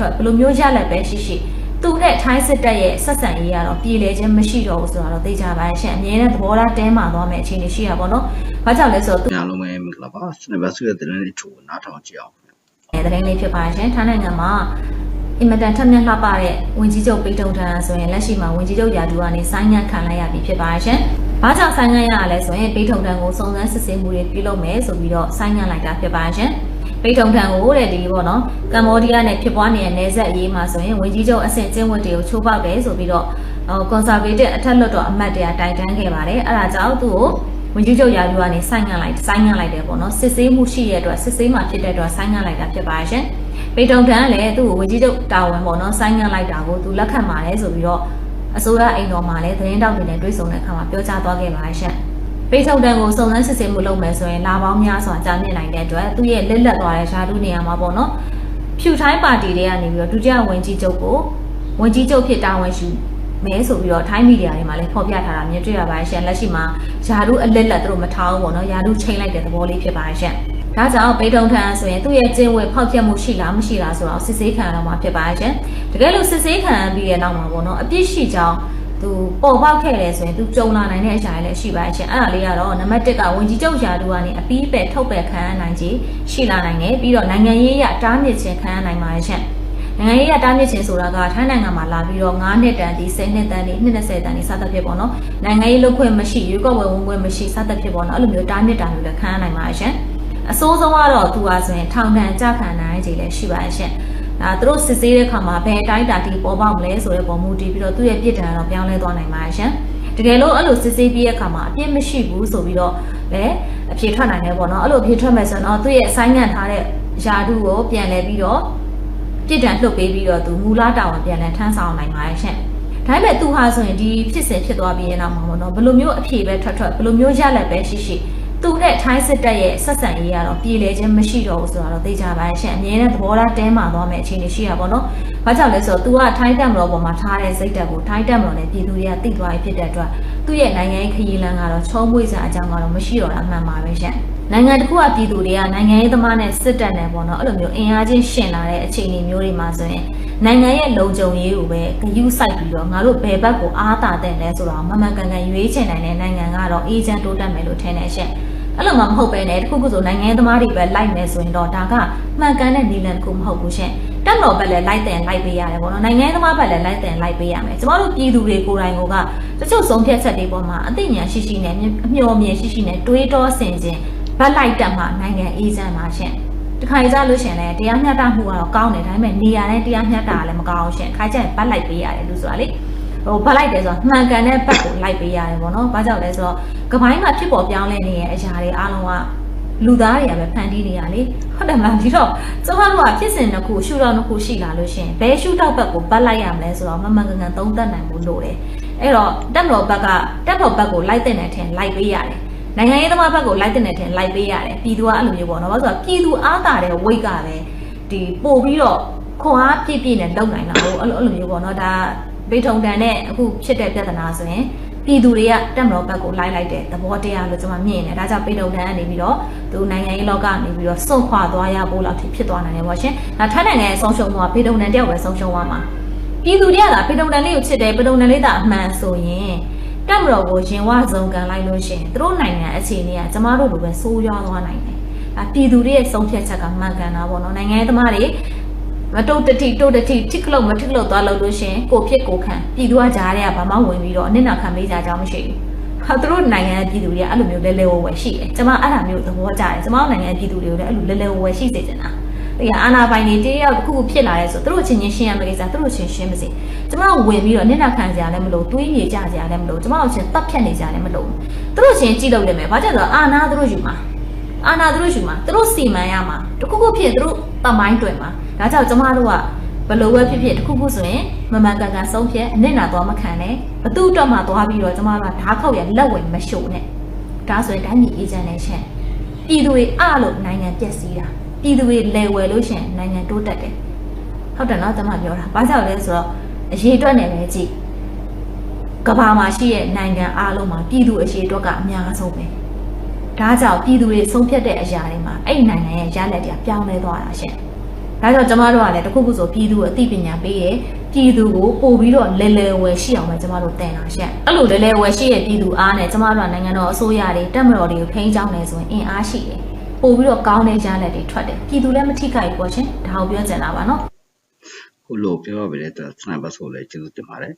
ထွက်ဘယ်လိုမျိုးရလက်ပဲရှိရှိသူနဲ့ထိုင်းစစ်တပ်ရဲ့ဆက်ဆံရေးကတော့ပြည်လေချင်းမရှိတော့ဘူးဆိုတော့သိကြပါရဲ့ရှင်အမြဲတမ်းသဘောထားတဲမာသွားမယ့်အခြေအနေရှိရပါတော့။ဘာကြောင့်လဲဆိုတော့သူအားလုံးပဲမင်္ဂလာပါစနေပါစုရဲ့တဲ့လေးချိုနားထောင်ကြည့်အောင်တဲ့သတင်းလေးဖြစ်ပါရှင်။ထိုင်းနိုင်ငံမှာအင်မတန်ထက်မြက်လှပတဲ့ဝင်ကြီးချုပ်ပိတုံထန်ဆိုရင်လက်ရှိမှာဝင်ကြီးချုပ်ယာဒူကနေဆိုင်းငံ့ခံလိုက်ရပြီဖြစ်ပါရှင်။ဘာကြောင့်ဆိုင်းငံ့ရလဲဆိုရင်ပိတုံထန်ကိုစုံစမ်းစစ်ဆေးမှုတွေပြုလုပ်မယ်ဆိုပြီးတော့ဆိုင်းငံ့လိုက်တာဖြစ်ပါရှင်။ ပိတုံထန်ကိုတဲ့ဒီပေါ့နော်ကမ္ဘောဒီးယားနဲ့ဖြစ်ပွားနေတဲ့နယ်စပ်အရေးမှာဆိုရင်ဝင်ကြီးချုပ်အဆင့်ကျင်းဝတ်တွေကိုချိုးဖောက်တယ်ဆိုပြီးတော့ဟိုကွန်ဆာဗေးတစ်အထက်လွှတ်တော်အမတ်တွေကတိုင်တန်းခဲ့ပါတယ်။အဲဒါကြောင့်သူ့ကိုဝင်ကြီးချုပ်ယာဒူကနေဆိုင်းငံ့လိုက်ဆိုင်းငံ့လိုက်တယ်ပေါ့နော်စစ်ဆေးမှုရှိတဲ့အတွက်စစ်ဆေးမှဖြစ်တဲ့အတွက်ဆိုင်းငံ့လိုက်တာဖြစ်ပါရှင်။ပေတုံထန်ကလည်းသူ့ကိုဝင်ကြီးချုပ်တာဝန်ပေါ့နော်ဆိုင်းငံ့လိုက်တာကိုသူလက်ခံပါတယ်ဆိုပြီးတော့အစိုးရအိမ်တော်မှာလည်းသတင်းတောက်တွေနဲ့တွေ့ဆုံတဲ့အခါမှာပြောကြားသွားခဲ့ပါရှင်။ ပေထုံတန်ကိုစုံစမ်းစစ်ဆေးမှုလုပ်မယ်ဆိုရင်လာပေါင်းများစွာကြာမြင့်နိုင်တဲ့အတွက်သူ့ရဲ့လက်လက်သွားတဲ့ရှားတူးနေရာမှာပေါ့နော်ဖြူထိုင်းပါတီတွေကနေပြီးတော့ဒုတိယဝင်ကြီးချုပ်ကိုဝင်ကြီးချုပ်ဖြစ်တာဝန်ယူမဲဆိုပြီးတော့ထိုင်းမီဒီယာတွေမှာလည်းဖော်ပြထားတာမြင်တွေ့ရပါတယ်ရှင်လက်ရှိမှာယာဒူးအလက်လက်သူတို့မထားဘူးပေါ့နော်ယာဒူးချိန်လိုက်တဲ့သဘောလေးဖြစ်ပါတယ်ရှင်ဒါကြောင့်ပေတုံထန်ဆိုရင်သူ့ရဲ့ကျင့်ဝတ်ဖောက်ဖျက်မှုရှိလားမရှိလားဆိုတော့စစ်ဆေးခံရတော့မှာဖြစ်ပါတယ်ရှင်တကယ်လို့စစ်ဆေးခံရပြီးတဲ့နောက်မှာပေါ့နော်အပြစ်ရှိကြောင်း သူပေါ်ပေါက်ခဲ့တယ်ဆိုရင်သူကြုံလာနိုင်တဲ့အရာတွေလည်းရှိပါရှင်အဲ့ဒါလေးကတော့နံပါတ်1ကဝင်ကြီးချုပ်ယာဒူကနေအပီးပဲထုတ်ပယ်ခံရနိုင်ခြင်းရှိလာနိုင်တယ်ပြီးတော့နိုင်ငံရေးအရတားမြစ်ခြင်းခံရနိုင်ပါတယ်ရှင်နိုင်ငံရေးရတားမြစ်ခြင်းဆိုတာကထိုင်းနိုင်ငံမှာလာပြီးတော့9နှစ်တန်ဒီ10နှစ်တန်ဒီ20တန်ဒီစသဖြင့်ပေါ့နော်နိုင်ငံရေးလုပ်ခွင့်မရှိရွေးကောက်ပွဲဝင်ခွင့်မရှိစသဖြင့်ပေါ့နော်အဲ့လိုမျိုးတားမြစ်တာမျိုးလည်းခံရနိုင်ပါတယ်ရှင်အစိုးဆုံးကတော့သူဟာဆိုရင်ထောင်ဒဏ်ကြခံနိုင်ခြင်းလည်းရှိပါတယ်ရှင် ဒါသူတို့စစ်ဆေးတဲ့အခါမှာဘယ်အတိုင်းတာတီပေါ်ပေါက်မလဲဆိုတဲ့ပုံမူတည်ပြီးတော့သူ့ရဲ့ပြစ်ဒဏ်ကတော့ပြောင်းလဲသွားနိုင်ပါတယ်ရှင်တကယ်လို့အဲ့လိုစစ်ဆေးပြီးတဲ့အခါမှာအပြစ်မရှိဘူးဆိုပြီးတော့လည်းအဖြေထွက်နိုင်တယ်ပေါ့နော်အဲ့လိုအဖြေထွက်မယ်ဆိုတော့သူ့ရဲ့ဆိုင်းငံ့ထားတဲ့ယာတုကိုပြန်လဲပြီးတော့ပြစ်ဒဏ်လွတ်ပေးပြီးတော့သူမူလတာဝန်ပြန်လဲထမ်းဆောင်နိုင်ပါတယ်ရှင်ဒါပေမဲ့သူဟာဆိုရင်ဒီဖြစ်စဉ်ဖြစ်သွားပြီးရင်တော့မှာပေါ့နော်ဘယ်လိုမျိုးအဖြေပဲထွက်ထွက်ဘယ်လိုမျိုးရလက်ပဲရှိရှိ သူနဲ့ထိုင်းစစ်တပ်ရဲ့ဆက်ဆံရေးကတော့ပြည်လေချင်းမရှိတော့ဘူးဆိုတော့သိကြပါရဲ့ရှင်အမြဲတမ်းသဘောထားတဲမာသွားမယ့်အခြေအနေရှိရပါတော့။ဘာကြောင့်လဲဆိုတော့ तू ကထိုင်းတက်မတော်ပေါ်မှာထားတဲ့စိတ်တက်ကိုထိုင်းတက်မတော်နဲ့ပြည်သူတွေကသိသွားပြီဖြစ်တဲ့အတွက်သူ့ရဲ့နိုင်ငံရေးခရီးလမ်းကတော့ချုံးမွေးစရာအကြောင်းကတော့မရှိတော့တာမှန်ပါပဲရှင်။နိုင်ငံတစ်ခုကပြည်သူတွေကနိုင်ငံရေးသမားနဲ့စစ်တပ်နဲ့ပေါ့နော်အဲ့လိုမျိုးအင်အားချင်းရှင်လာတဲ့အခြေအနေမျိုးတွေမှာဆိုရင်နိုင်ငံရဲ့လုံခြုံရေးကိုပဲဂရုစိုက်ပြီးတော့ငါတို့ဘယ်ဘက်ကိုအားတာတဲ့လဲဆိုတော့မမှန်ကန်ကန်ရွေးချယ်နိုင်တဲ့နိုင်ငံကတော့အေဂျင့်တိုးတက်မယ်လို့ထင်နေရှင်။ အဲ့လိုမှမဟုတ်ပဲねတခုခုဆိုနိုင်ငံသမားတွေပဲလိုက်မယ်ဆိုရင်တော့ဒါကမှန်ကန်တဲ့နည်းလမ်းတစ်ခုမဟုတ်ဘူးရှင်တက်တော်ဘက်လည်းလိုက်တယ်လိုက်ပေးရတယ်ပေါ့နော်နိုင်ငံသမားဘက်လည်းလိုက်တယ်လိုက်ပေးရမယ်ကျမတို့ပြည်သူတွေကိုယ်တိုင်ကတချို့ဆုံးဖြတ်ချက်တွေပေါ်မှာအသိဉာဏ်ရှိရှိနဲ့အမျှော်မြင်ရှိရှိနဲ့တွေးတောဆင်ခြင်ဘက်လိုက်တက်မှနိုင်ငံအေးချမ်းပါရှင်တခါကြလို့ရှင်လဲတရားမျှတမှုကတော့ကောင်းတယ်ဒါပေမဲ့နေရာနဲ့တရားမျှတတာလည်းမကောင်းအောင်ရှင်ခါကျရင်ဘက်လိုက်ပေးရတယ်လို့ဆိုတာလေ ဟိုဗတ်လိုက်တယ်ဆိုတော့မှန်ကန်တဲ့ဘက်ကိုလိုက်ပေးရတယ်ပေါ့နော်။ဘာကြောင့်လဲဆိုတော့ကပိုင်းမှာဖြစ်ပေါ်ပြောင်းလဲနေတဲ့အရာတွေအားလုံးကလူသားတွေကပဲဖန်တီးနေရလေ။ဟုတ်တယ်မလားဒီတော့ကျမတို့ကဖြစ်စဉ်တစ်ခုရှုတော့တစ်ခုရှိလာလို့ရှင်ဘယ်ရှုတော့ဘက်ကိုပတ်လိုက်ရမလဲဆိုတော့မမှန်ကန်ကန်သုံးသပ်နိုင်ဖို့လိုတယ်။အဲ့တော့တက်မတော်ဘက်ကတက်တော်ဘက်ကိုလိုက်တဲ့နဲ့ထင်လိုက်ပေးရတယ်။နိုင်ငံရေးသမားဘက်ကိုလိုက်တဲ့နဲ့ထင်လိုက်ပေးရတယ်။ပြည်သူကအဲ့လိုမျိုးပေါ့နော်။ဘာလို့ဆိုတော့ပြည်သူအားတာတဲ့ဝိတ်ကလည်းဒီပို့ပြီးတော့ခွန်အားပြည့်ပြည့်နဲ့လုံနိုင်တာဟုတ်အဲ့လိုအဲ့လိုမျိုးပေါ့နော်။ဒါ ဘေထုံတန်နဲ့အခုဖြစ်တဲ့ပြဿနာဆိုရင်ပြည်သူတွေကတက်မတော်ဘက်ကိုလိုက်လိုက်တဲ့သဘောတရားလို့ကျွန်မမြင်တယ်ဒါကြောင့်ပေတုံတန်ကနေပြီးတော့သူနိုင်ငံရေးလောကကနေပြီးတော့စွန့်ခွာသွားရဖို့လောက်ထိဖြစ်သွားနိုင်တယ်ပေါ့ရှင်ဒါထိုင်းနိုင်ငံရဲ့ဆုံးရှုံးမှုကပေတုံတန်တယောက်ပဲဆုံးရှုံးသွားမှာပြည်သူတွေကလာပေတုံတန်လေးကိုချစ်တယ်ပေတုံတန်လေးသာအမှန်ဆိုရင်တက်မတော်ကိုရင်ဝစုံကန်လိုက်လို့ရှင်သူတို့နိုင်ငံအခြေအနေကကျမတို့လိုပဲဆိုးရွားသွားနိုင်တယ်ဒါပြည်သူတွေရဲ့ဆုံးဖြတ်ချက်ကမှန်ကန်တာပေါ့နော်နိုင်ငံရေးသမားတွေ မတုတ်တတိတုတ်တတိထိကလို့မထိကလို့သွားလို့လို့ရှင်ကိုဖြစ်ကိုခံပြည်သူကကြားတဲ့ကဘာမှဝင်ပြီးတော့အနစ်နာခံပေးကြကြောင်းမရှိဘူးဟာသူတို့နိုင်ငံရဲ့ပြည်သူတွေကအဲ့လိုမျိုးလဲလဲဝဝရှိတယ်ကျွန်မအဲ့ဒါမျိုးသဘောကျတယ်ကျွန်မနိုင်ငံရဲ့ပြည်သူတွေကိုလည်းအဲ့လိုလဲလဲဝဝရှိစေချင်တာတရားအာနာပိုင်တွေတယောက်တစ်ခုခုဖြစ်လာတဲ့ဆိုသူတို့ချင်းချင်းရှင်းရမယ့်ကိစ္စသူတို့ချင်းရှင်းမစေကျွန်မဝင်ပြီးတော့နစ်နာခံကြရလည်းမလို့တွေးမြေကြကြရလည်းမလို့ကျွန်မတို့ချင်းတပ်ဖြတ်နေကြလည်းမလို့သူတို့ချင်းကြည့်လို့လည်းမယ်ဘာကြောင့်လဲအာနာသူတို့ယူမှာအာနာသူတို့ယူမှာသူတို့စီမံရမှာတခုခုဖြစ်သူတို့တမိုင်းတွင်မှာ ဒါကြောင့်ကျမတို့ကဘလို့ပဲဖြစ်ဖြစ်တစ်ခုခုဆိုရင်မမှန်ကန်ကန်ဆုံးဖြတ်အနစ်နာသွားမခံနဲ့ဘသူ့အတွက်မှသွားပြီးတော့ကျမတို့ကဓာတ်ခောက်ရလက်ဝင်မရှုံနဲ့ဒါဆိုရင်တိုင်းပြည်အေဂျင့်နဲ့ရှင်ပြည်သူတွေအလို့နိုင်ငံပျက်စီးတာပြည်သူတွေလဲဝယ်လို့ရှင်နိုင်ငံတိုးတက်တယ်ဟုတ်တယ်နော်ကျမပြောတာဘာကြောင့်လဲဆိုတော့အရေးအတွက်နဲ့ပဲကြည့်ကဘာမှာရှိတဲ့နိုင်ငံအားလုံးမှာပြည်သူအရေးအတွက်ကအများဆုံးပဲဒါကြောင့်ပြည်သူတွေဆုံးဖြတ်တဲ့အရာတွေမှာအဲ့ဒီနိုင်ငံရဲ့ရလဒ်တွေကပြောင်းလဲသွားတာရှင် ဒါကြောင့်ကျမတို့ကလည်းတစ်ခုခုဆိုပြည်သူကိုအသိပညာပေးရပြည်သူကိုပို့ပြီးတော့လဲလဲဝယ်ရှိအောင်ပဲကျမတို့တင်တာရှင့်အဲ့လိုလဲလဲဝယ်ရှိရဲ့ပြည်သူအားနဲ့ကျမတို့ကနိုင်ငံတော်အစိုးရတွေတက်မတော်တွေကိုထိန်းချောင်းနေဆိုရင်အင်အားရှိတယ်ပို့ပြီးတော့ကောင်းတဲ့ရလက်တွေထွက်တယ်ပြည်သူလည်းမထိခိုက်ဘူးပေါ့ရှင်ဒါကိုပြောချင်တာပါနော်ခုလို့ပြောရပြီလေတဲ့စနိုက်ပါဆိုလဲကျေးဇူးတင်ပါတယ်